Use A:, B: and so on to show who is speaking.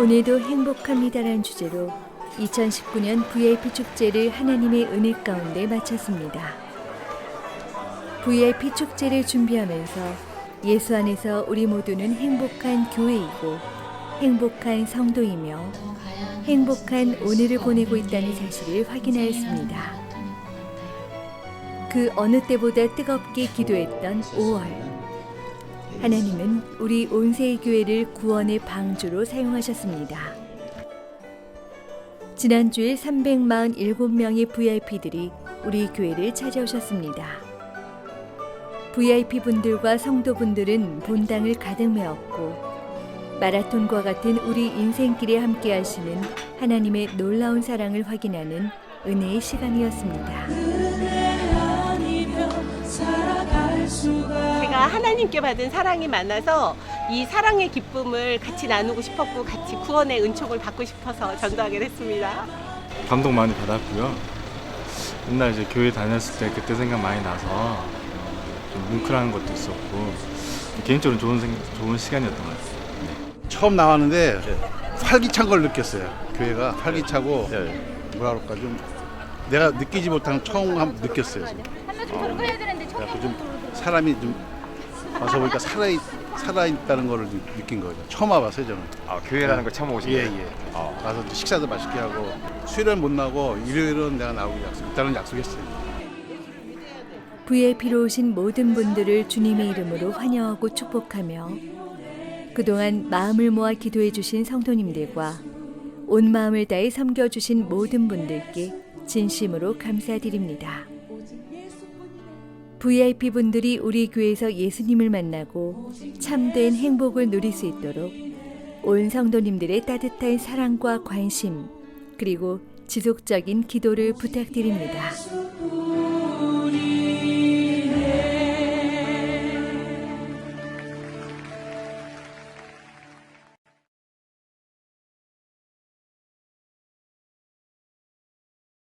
A: 오늘도 행복합니다라는 주제로 2019년 VIP 축제를 하나님의 은혜 가운데 마쳤습니다. VIP 축제를 준비하면서 예수 안에서 우리 모두는 행복한 교회이고 행복한 성도이며 행복한 오늘을 보내고 있다는 사실을 확인하였습니다. 그 어느 때보다 뜨겁게 기도했던 5월. 하나님은 우리 온세의 교회를 구원의 방주로 사용하셨습니다. 지난주에 347명의 VIP들이 우리 교회를 찾아오셨습니다. VIP 분들과 성도분들은 본당을 가득 메웠고 마라톤과 같은 우리 인생길에 함께 하시는 하나님의 놀라운 사랑을 확인하는 은혜의 시간이었습니다.
B: 하나님께 받은 사랑이 많아서 이 사랑의 기쁨을 같이 나누고 싶었고 같이 구원의 은총을 받고 싶어서 전도하게 됐습니다.
C: 감동 많이 받았고요. 옛날 이제 교회 다녔을 때 그때 생각 많이 나서 좀 뭉클한 것도 있었고 개인적으로 좋은 생, 좋은 시간이었던 것 같아요. 네.
D: 처음 나왔는데 활기찬 걸 느꼈어요. 교회가 활기차고
C: 네.
D: 뭐라 그럴까 좀 내가 느끼지 못한 처음 한 느꼈어요. 지금. 어, 좀 사람이 좀 와서 보니까 살아 살아 있다는 걸 느낀 거죠. 처음 와봤어요 저는.
E: 아, 교회라는 걸 처음 오신
D: 예
E: 거예요?
D: 예.
E: 어.
D: 가서 또 식사도 맛있게 하고 수요일은 못 나고 일요일은 내가 나오기 약속. 일단은 약속했어요.
A: VIP로 오신 모든 분들을 주님의 이름으로 환영하고 축복하며 그동안 마음을 모아 기도해 주신 성도님들과 온 마음을 다해 섬겨 주신 모든 분들께 진심으로 감사드립니다. VIP 분들이 우리 교회에서 예수님을 만나고 참된 행복을 누릴 수 있도록 온 성도님들의 따뜻한 사랑과 관심 그리고 지속적인 기도를 부탁드립니다.